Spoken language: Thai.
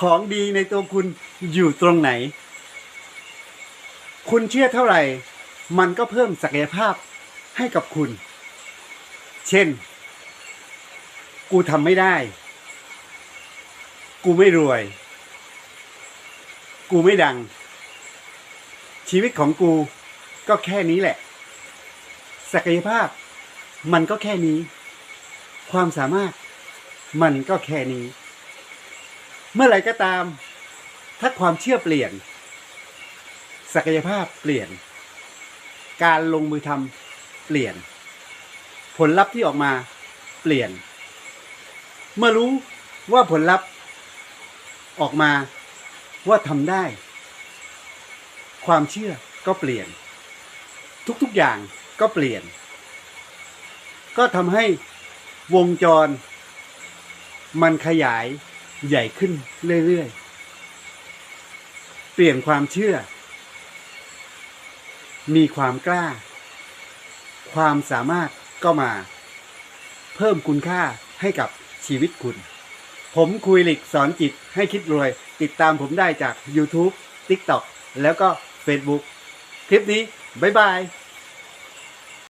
ของดีในตัวคุณอยู่ตรงไหน คุณเชื่อเท่าไหร่ มันก็เพิ่มศักยภาพให้กับคุณ เช่น กูทำไม่ได้ กูไม่รวย กูไม่ดัง ชีวิตของกูก็แค่นี้แหละ ศักยภาพมันก็แค่นี้ ความสามารถมันก็แค่นี้ เมื่อไหร่ก็ตาม ถ้าความเชื่อเปลี่ยน ศักยภาพเปลี่ยน การลงมือทำเปลี่ยน ผลลัพธ์ที่ออกมาเปลี่ยน เมื่อรู้ว่าผลลัพธ์ออกมาว่าทำได้ ความเชื่อก็เปลี่ยน ทุกๆอย่างก็เปลี่ยน ก็ทำให้วงจร มันขยาย ใหญ่ขึ้นเรื่อยๆ เปลี่ยนความเชื่อ มีความกล้า ความสามารถก็มา เพิ่มคุณค่าให้กับชีวิตคุณ ผมคุยหลิกสอนจิตให้คิดรวย ติดตามผมได้จาก YouTube TikTok แล้วก็ Facebook คลิปนี้ บ๊ายบาย